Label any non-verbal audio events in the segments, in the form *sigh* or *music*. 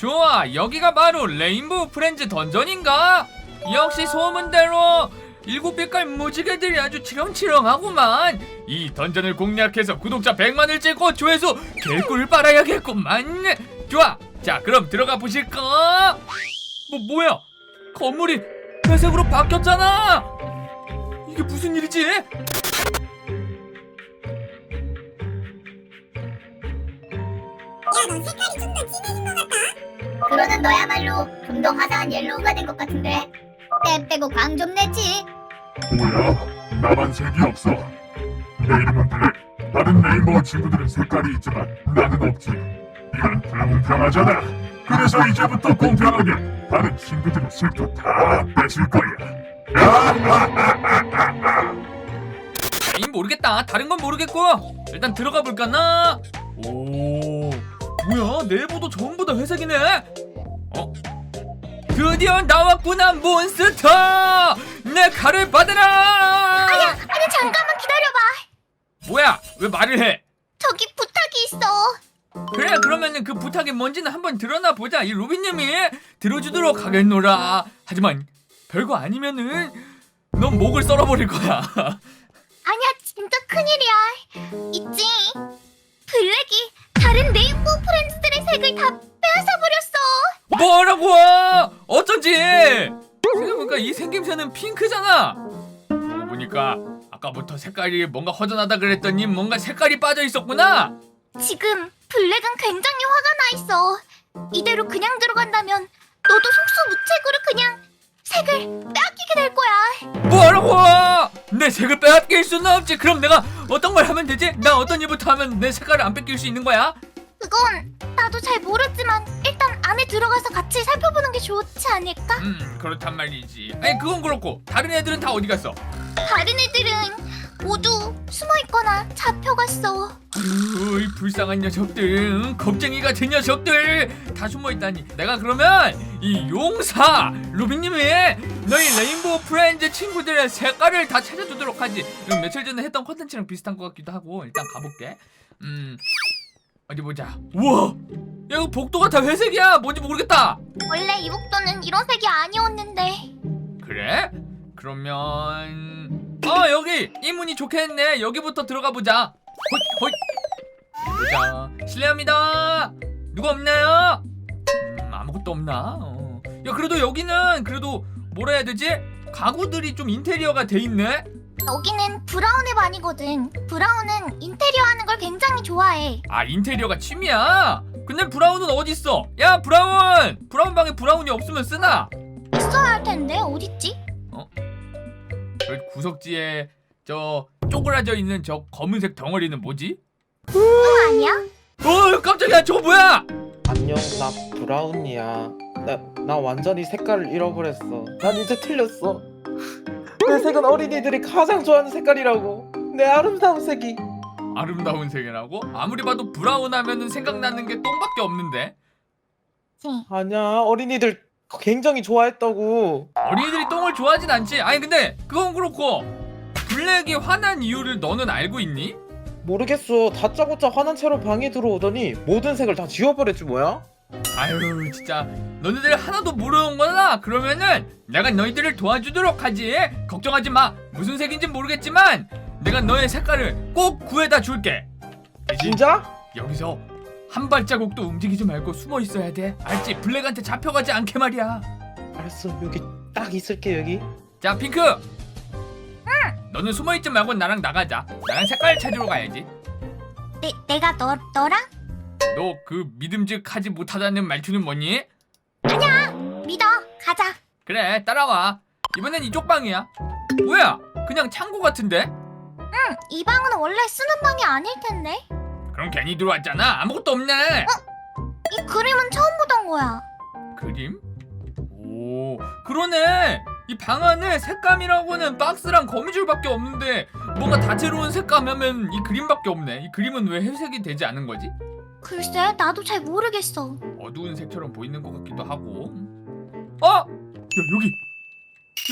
좋아, 여기가 바로 레인보우 프렌즈 던전인가? 역시 소문대로 일곱 빛깔 무지개들이 아주 치렁치렁하구만. 이 던전을 공략해서 구독자 100만을 찍고 조회수 개꿀 빨아야겠구만. 좋아, 자 그럼 들어가 보실까? 뭐 뭐야? 건물이 회색으로 바뀌었잖아. 이게 무슨 일이지? 야너 색깔이 좀 더 진해진 것 같다 그러는 너야말로 좀 더 화사한 옐로우가 된 것 같은데 때 빼고 광좀 내지 뭐야? 나만 색이 없어. 내 이름은 블랙. 다른 레인보우 친구들은 색깔이 있지만 나는 없지. 이건 불공평하잖아. 그래서 이제부터 공평하게 다른 친구들의 색도 다 뺏을 거야. 이 모르겠다. 다른 건 모르겠고 일단 들어가 볼까나. 오, 뭐야? 내부도 전부 다 회색이네. 어? 드디어 나왔구나 몬스터! 내 칼을 받아라! 아니야 아니 잠깐만 기다려봐 뭐야? 왜 말을 해? 저기 부탁이 있어 그래 그러면은 그 부탁이 뭔지는 한번 들어나 보자. 이 로빈님이 들어주도록 하겠노라. 하지만 별거 아니면은 넌 목을 썰어버릴 거야. *laughs* 아니야 진짜 큰일이야 있지 블랙이 다른 레인보우 프렌즈들의 색을 다 빼앗아버렸어 뭐라고? 어쩐지? 생각해보니까 이 생김새는 핑크잖아. 그러고 보니까 아까부터 색깔이 뭔가 허전하다 그랬더니 뭔가 색깔이 빠져 있었구나. 지금 블랙은 굉장히 화가 나 있어 이대로 그냥 들어간다면 너도 속수무책으로 그냥 색을 빼앗기게 될 거야 뭐라고? 내 색을 빼앗길 수는 없지. 그럼 내가 어떤 걸 하면 되지? 나 어떤 일부터 하면 내 색깔을 안 뺏길 수 있는 거야? 그건 나도 잘 모르지만 일단 안에 들어가서 같이 살펴보는 게 좋지 않을까? 음 그렇단 말이지. 아니 그건 그렇고 다른 애들은 다 어디 갔어? 다른 애들은 모두 숨어 있거나 잡혀갔어. 아유, 이 불쌍한 녀석들, 응? 겁쟁이 같은 녀석들 다 숨어 있다니. 내가 그러면 이 용사 루비님이 너희 레인보우 프렌즈 친구들의 색깔을 다 찾아주도록 하지. 며칠 전에 했던 컨텐츠랑 비슷한 것 같기도 하고 일단 가볼게. 음 어디 보자. 우와, 야 이거 복도가 다 회색이야. 뭔지 모르겠다. 원래 이 복도는 이런 색이 아니었는데. 그래? 그러면 어 여기 이 문이 좋겠네. 여기부터 들어가 보자. 호잇 호잇. 자 실례합니다. 누가 없나요? 음, 아무것도 없나? 어. 야 그래도 여기는 그래도 뭐라 해야 되지? 가구들이 좀 인테리어가 돼 있네. 여기는 브라운의 반이거든. 브라운은 인테리어 하는 걸 굉장히 좋아해. 아 인테리어가 취미야. 근데 브라운은 어디 있어? 야 브라운! 브라운 방에 브라운이 없으면 쓰나? 있어야 할 텐데 어딨지? 저 구석지에 저 쪼그라져 있는 저 검은색 덩어리는 뭐지? 또 아니야? 어 깜짝이야 저거 뭐야? 안녕 나 브라운이야 나, 나 완전히 색깔을 잃어버렸어 난 이제 틀렸어 내 색은 어린이들이 가장 좋아하는 색깔이라고 내 아름다운 색이 아름다운 색이라고? 아무리 봐도 브라운 하면은 생각나는 게 똥밖에 없는데 지. 아니야 어린이들 굉장히 좋아했다고. 어린이들이 똥을 좋아하진 않지. 아니 근데 그건 그렇고. 블랙이 화난 이유를 너는 알고 있니? 모르겠어. 다짜고짜 화난 채로 방에 들어오더니 모든 색을 다 지워버렸지 뭐야? 아유 진짜. 너네들 하나도 모르는 거나 그러면은 내가 너희들을 도와주도록 하지. 걱정하지 마. 무슨 색인지 모르겠지만 내가 너의 색깔을 꼭 구해다 줄게. 진짜? 여기서 한 발자국도 움직이지 말고 숨어 있어야 돼. 알지? 블랙한테 잡혀가지 않게 말이야. 알았어. 여기 딱 있을게 여기. 자 핑크! 응 너는 숨어 있지 말고 나랑 나가자. 나랑 색깔 찾으러 가야지. 내 내가 너 너랑? 너 그 믿음직하지 못하다는 말투는 뭐니? 믿어. 가자. 그래 따라와. 이번엔 이쪽 방이야. 뭐야? 그냥 창고 같은데? 응, 이 방은 원래 쓰는 방이 아닐 텐데. 그럼 괜히 들어왔잖아 아무것도 없네 이 그림은 처음 보던 거야. 그림? 오 그러네 이 방 안에 색감이라고는 박스랑 거미줄밖에 없는데 뭔가 다채로운 색감 하면 이 그림밖에 없네 이 그림은 왜 회색이 되지 않은 거지? 글쎄, 나도 잘 모르겠어. 어두운 색처럼 보이는 것 같기도 하고 어? 야 여기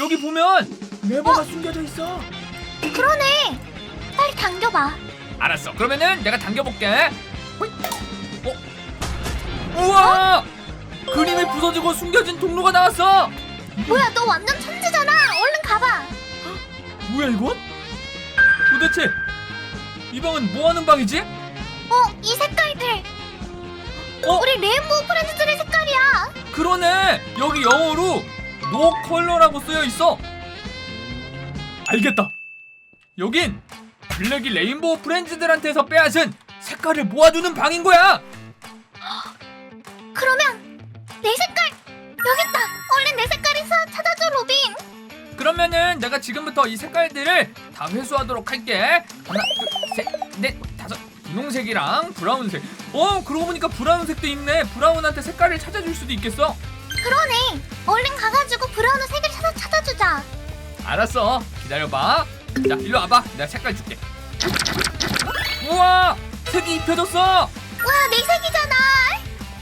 여기 보면 레버가 숨겨져 있어 그러네. 빨리 당겨봐. 알았어 그러면은 내가 당겨볼게 호잇. 어? 우와 부서지고 숨겨진 통로가 나왔어 뭐야 너 완전 천재잖아. 얼른 가봐. 뭐야 이건? 도대체 이 방은 뭐 하는 방이지? 어, 이 색깔들. 어? 우리 레인보우 프렌즈들의 색깔이야. 그러네 여기 영어로 노 컬러라고 쓰여 있어 알겠다 여긴 블랙이 레인보우 프렌즈들한테서 빼앗은 색깔을 모아두는 방인 거야. 그러면 내 색깔 여기 있다. 얼른 내 색깔 있어 찾아줘 로빈. 그러면은 내가 지금부터 이 색깔들을 다 회수하도록 할게. 하나 둘 셋 넷 다섯. 분홍색이랑 브라운색. 어 그러고 보니까 브라운색도 있네. 브라운한테 색깔을 찾아줄 수도 있겠어. 그러네. 얼른 가가지고 브라운 색을 찾아 찾아주자. 알았어. 기다려봐. 자 일로 와봐. 내가 색깔 줄게 우와 색이 입혀졌어 와 내 색이잖아.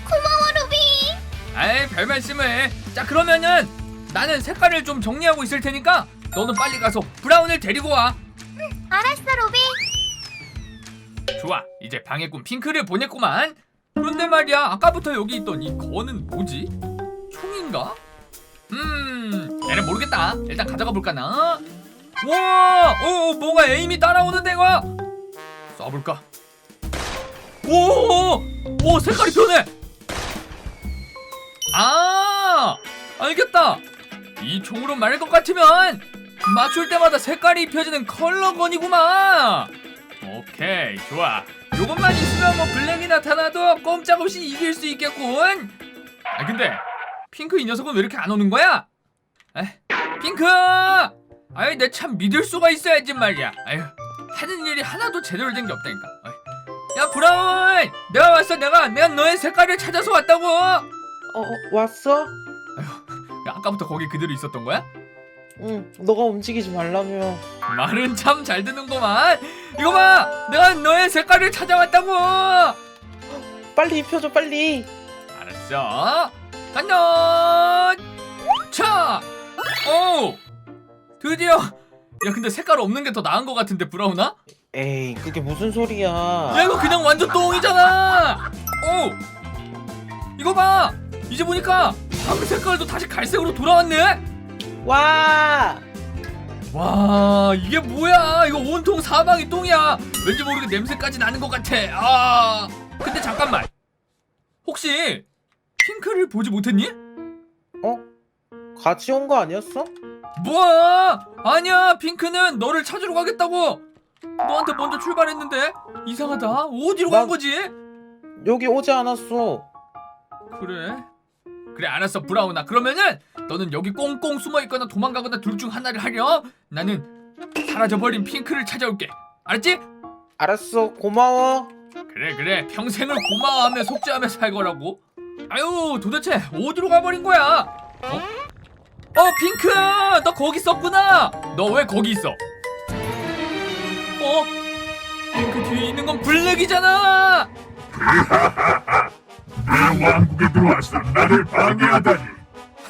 고마워 로빈. 아이 별 말씀을 자 그러면은 나는 색깔을 좀 정리하고 있을 테니까 너는 빨리 가서 브라운을 데리고 와 알았어 로빈. 좋아 이제 방해 꿈 핑크를 보냈구만 그런데 말이야 아까부터 여기 있던 이 거는 뭐지? 총인가? 음 얘는 모르겠다 일단 가져가 볼까나 와 어, 어, 뭐가 에임이 따라오는데 이거 쏴볼까? 오, 오 색깔이 변해! 아 알겠다. 이 총으로 말할 것 같으면 맞출 때마다 색깔이 입혀지는 컬러건이구만. 오케이 좋아. 요것만 있으면 뭐 블랙이 나타나도 꼼짝없이 이길 수 있겠군. 아 근데 핑크 이 녀석은 왜 이렇게 안 오는 거야? 에? 핑크 아유 내참 믿을 수가 있어야지 말이야 아유 하는 일이 하나도 제대로 된 게 없다니까 어이. 야 브라운 내가 왔어 내가 내가 너의 색깔을 찾아서 왔다고 야, 어, 어 왔어? 아까부터 거기 그대로 있었던 거야? 응 너가 움직이지 말라며 말은 참 잘 듣는구만 이거 봐 내가 너의 색깔을 찾아왔다고 빨리 입혀줘 빨리 알았어. 간다. 차. 오. 드디어. 야 근데 색깔 없는 게 더 나은 것 같은데 브라우나? 에이 그게 무슨 소리야 야 이거 그냥 완전 똥이잖아. 오. 이거 봐. 이제 보니까 방 색깔도 다시 갈색으로 돌아왔네. 와 와 이게 뭐야? 이거 온통 사방이 똥이야. 왠지 모르게 냄새까지 나는 것 같아. 아. 근데 잠깐만. 혹시 핑크를 보지 못했니? 어? 같이 온 거 아니었어? 뭐야? 아니야 핑크는 너를 찾으러 가겠다고. 너한테 먼저 출발했는데? 이상하다. 어디로 간 난- 거지? 여기 오지 않았어. 그래? 그래 알았어 브라우나 그러면은 너는 여기 꽁꽁 숨어 있거나 도망가거나 둘 중 하나를 하렴. 나는 사라져버린 핑크를 찾아올게. 알았지? 알았어 고마워. 그래 그래. 평생을 고마워하며 속죄하며 살 거라고. 아유 도대체 어디로 가버린 거야? 어? 어 핑크! 너 거기 있었구나! 너 왜 거기 있어? 어? 핑크 뒤에 있는 건 블랙이잖아! 내 왕국에 들어와서 나를 방해하다니.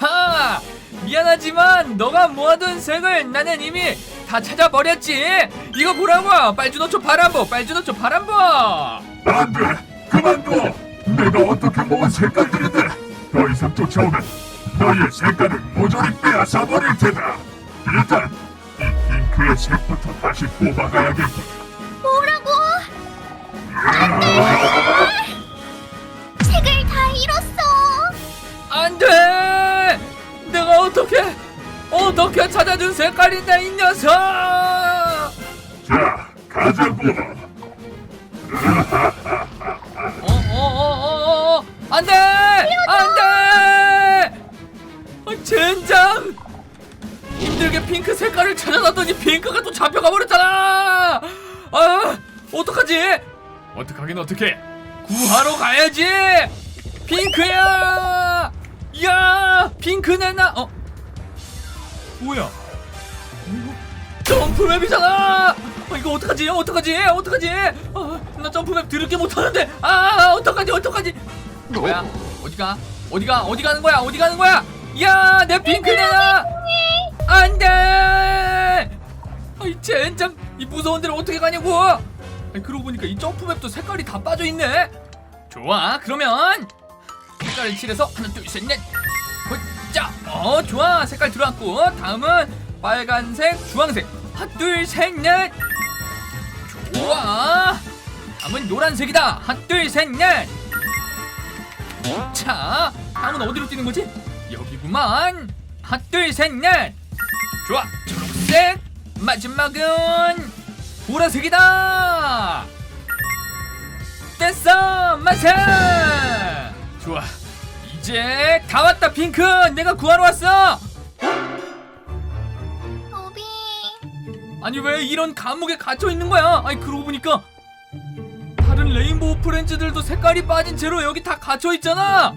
하! 미안하지만 너가 모아둔 색을 나는 이미 다 찾아버렸지! 이거 보라고! 빨주노초 파란보! 빨주노초 파란보! 안돼! 그만둬! 내가 어떻게 모은 색깔들인데 더 이상 쫓아오면 너희의 색깔을 모조리 빼앗아 버릴 테다 일단 이 핑크의 색부터 다시 뽑아가야겠다 뭐라고? 색을 다 잃었어. 안돼! 내가 어떻게 어떻게 찾아준 색깔인데 이 녀석! 자 가자고 어어 젠장! 힘들게 핑크 색깔을 찾아놨더니 핑크가 또 잡혀가 버렸잖아! 아 어떡하지? 어떡하긴 어떡해? 구하러 가야지! 핑크야! 야 핑크네 나 어? 뭐야? 점프맵이잖아! 아, 이거 어떡하지? 어떡하지? 어떡하지? 아, 나 점프맵 들을게 못하는데 아 어떡하지? 어떡하지? 뭐야? 어디가? 어디가? 어디 가는 거야? 어디 가는 거야? 야 내 핑크네나! 안돼! 아이 젠장! 이 무서운 데를 어떻게 가냐고! 아니, 그러고 보니까 이 점프맵도 색깔이 다 빠져 있네. 좋아 그러면! 색깔을 칠해서 하나 둘 셋 넷! 자, 어 좋아! 색깔 들어왔고 다음은 빨간색 주황색! 하나 둘 셋 넷! 좋아! 다음은 노란색이다! 하나 둘 셋 넷! 자 다음은 어디로 뛰는 거지 여기구만! 하나 둘셋넷! 좋아. 초록색 마지막은 보라색이다! 됐어! 만세 좋아. 이제 다 왔다 핑크! 내가 구하러 왔어! 로비. 아니 왜 이런 감옥에 갇혀 있는 거야? 아니 그러고 보니까 다른 레인보우 프렌즈들도 색깔이 빠진 채로 여기 다 갇혀 있잖아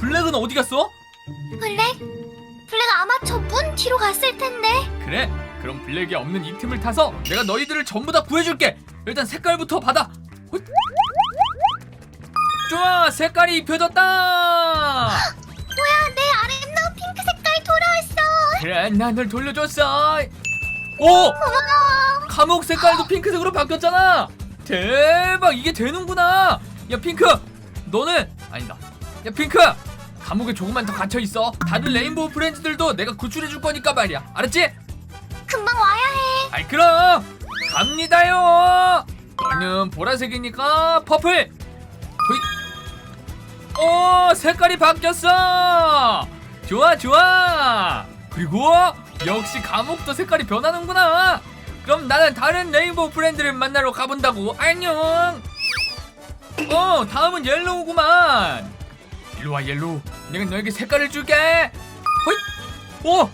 블랙은 어디 갔어? 블랙? 블랙 아마 저 문 뒤로 갔을 텐데. 그래 그럼 블랙이 없는 이 틈을 타서 내가 너희들을 전부 다 구해줄게. 일단 색깔부터 받아. 훗. 좋아 색깔이 입혀졌다. *gasps* 뭐야 내 아름다운 핑크 색깔 돌아왔어. 그래 난 널 돌려줬어. 오! 고마워. 감옥 색깔도 핑크색으로 바뀌었잖아. 대박 이게 되는구나. 야 핑크. 너는 아니다. 야 핑크 감옥에 조금만 더 갇혀 있어 다른 레인보우 프렌즈들도 내가 구출해 줄 거니까 말이야 알았지? 금방 와야 해. 아이 그럼 갑니다요. 너는 보라색이니까 퍼플. 호잇. 오 색깔이 바뀌었어. 좋아 좋아. 그리고 역시 감옥도 색깔이 변하는구나. 그럼 나는 다른 레인보우 프렌드를 만나러 가본다고. 안녕. 어 다음은 옐로우구만. 일로와 옐로우. 내가 너에게 색깔을 줄게. 호잇. 오!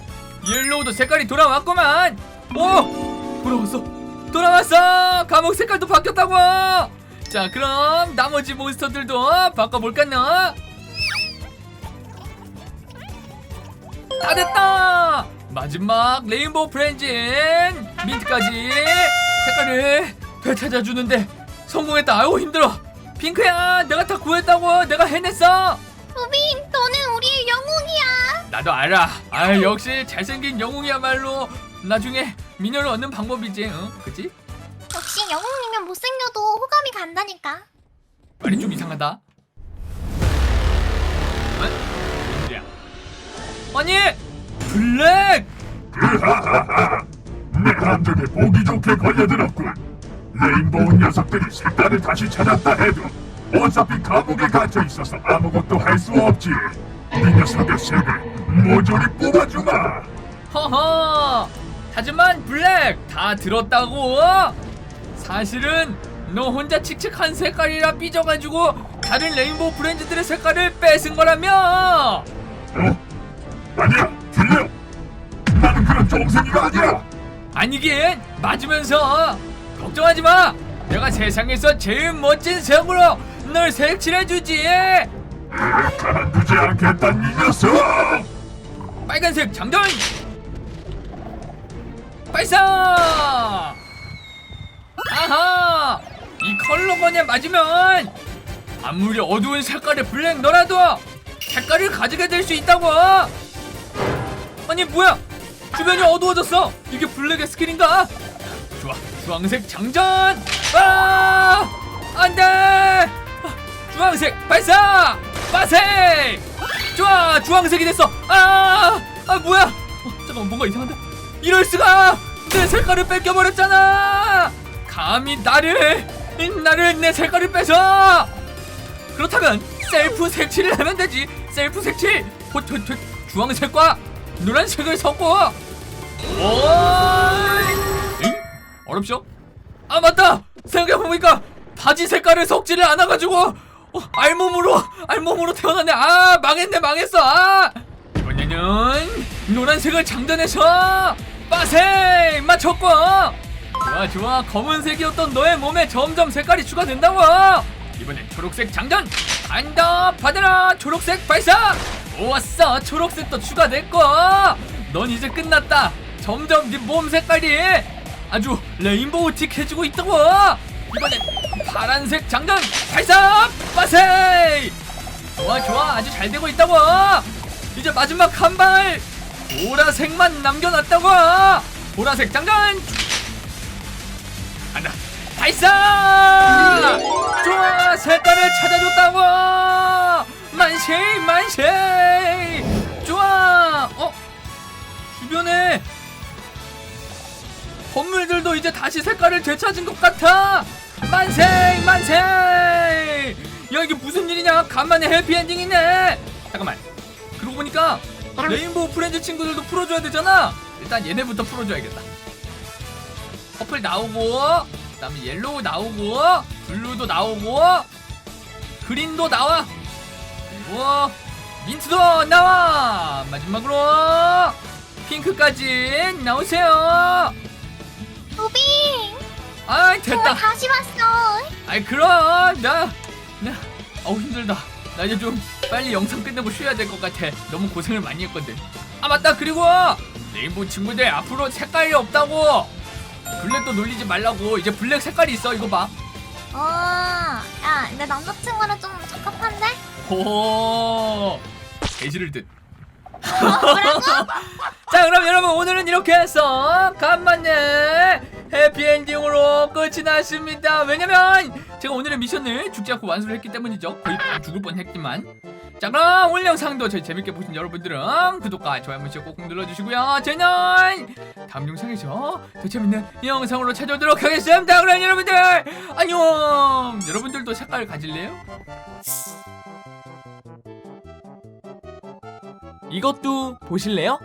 옐로우도 색깔이 돌아왔구만. 오! 돌아왔어. 돌아왔어. 감옥 색깔도 바뀌었다고. 자 그럼 나머지 몬스터들도 바꿔볼까나? 다 됐다! 마지막 레인보우 프렌즈인 민트까지 색깔을 되찾아주는데 성공했다. 아유 힘들어. 핑크야 내가 다 구했다고. 내가 해냈어 나도 알아 아 역시 잘생긴 영웅이야말로 나중에 미녀를 얻는 방법이지 응? 그치? 역시 영웅이면 못생겨도 호감이 간다니까. 말이 좀 이상하다. 어? 뭔데야? 아니 블랙 *laughs* 내 함정에 보기 좋게 걸려들었군. 레인보우 녀석들이 색깔을 다시 찾았다 해도 어차피 감옥에 갇혀 있어서 아무것도 할 수 없지. 이 녀석의 색을 모조리 뽑아주마. 허허 하지만 블랙 다 들었다고 사실은 너 혼자 칙칙한 색깔이라 삐져가지고 다른 레인보우 브랜드들의 색깔을 뺏은 거라며 어? 아니야, 들려. 나는 그런 종생이가 아니야. 아니긴 맞으면서 걱정하지 마 내가 세상에서 제일 멋진 색으로 널 색칠해주지 가만두지 않겠단 이 녀석. 빨간색 장전! 발사! 아하! 이 컬러건에 맞으면 아무리 어두운 색깔의 블랙 너라도 색깔을 가지게 될 수 있다고! 아니 뭐야? 주변이 어두워졌어! 이게 블랙의 스킬인가? 좋아 주황색 장전! 아! 안돼! 아, 주황색 발사! 빠세 좋아 주황색이 됐어. 아, 아 뭐야? 어, 잠깐만 뭔가 이상한데? 이럴 수가! 내 색깔을 뺏겨버렸잖아! 감히 나를 이 나를 내 색깔을 뺏어! 그렇다면 셀프 색칠을 하면 되지. 셀프 색칠! 호, 호, 호, 주황색과 노란색을 섞어! 오잉 어렵죠? 아 맞다! 생각해보니까 바지 색깔을 섞지를 않아가지고 어, 알몸으로 알몸으로 태어났네. 아 망했네 망했어. 아! 이번에는 노란색을 장전해서 빠세! 맞췄고! 좋아 좋아. 검은색이었던 너의 몸에 점점 색깔이 추가된다고. 이번엔 초록색 장전! 간다 받아라 초록색 발사! 좋았어 초록색도 추가됐고. 넌 이제 끝났다. 점점 네 몸 색깔이 아주 레인보우틱 해지고 있다고. 이번엔 파란색 장전! 발사 빠세 좋아 좋아. 아주 잘 되고 있다고. 이제 마지막 한 발. 보라색만 남겨놨다고. 보라색 장전 간다. 발사! 좋아 색깔을 찾아줬다고. 만세 만세. 좋아. 어? 주변에 건물들도 이제 다시 색깔을 되찾은 것 같아. 만세 만세 야 이게 무슨 일이냐? 간만에 해피엔딩이네. 잠깐만. 그러고 보니까 레인보우 프렌즈 친구들도 풀어줘야 되잖아. 일단 얘네부터 풀어줘야겠다. 퍼플 나오고 그 다음에 옐로우 나오고 블루도 나오고 그린도 나와. 그리고 민트도 나와. 마지막으로 핑크까지 나오세요. 로빈 아이 됐다. 다시 왔어. 아이 그럼 나 나 어우 힘들다. 나 이제 좀 빨리 영상 끝내고 쉬어야 될 것 같아. 너무 고생을 많이 했거든. 아 맞다. 그리고 레인보우 친구들 앞으로 색깔이 없다고. 블랙도 놀리지 말라고. 이제 블랙 색깔이 있어. 이거 봐. 어 야 내 남자친구는 좀 적합한데? 오 개시를 듯. 뭐라고? *laughs* 자 그럼 여러분 오늘은 이렇게 해서 간만에 해피엔딩으로 끝이 났습니다. 왜냐면 제가 오늘의 미션을 죽지 않고 완수를 했기 때문이죠. 거의 죽을 뻔했지만. 자 그럼 오늘 영상도 저희 재밌게 보신 여러분들은 구독과 좋아요 한 번씩 꼭 눌러주시고요. 저는 다음 영상에서 더 재밌는 영상으로 찾아오도록 하겠습니다. 그럼 여러분들 안녕! 여러분들도 색깔 가질래요? 이것도 보실래요?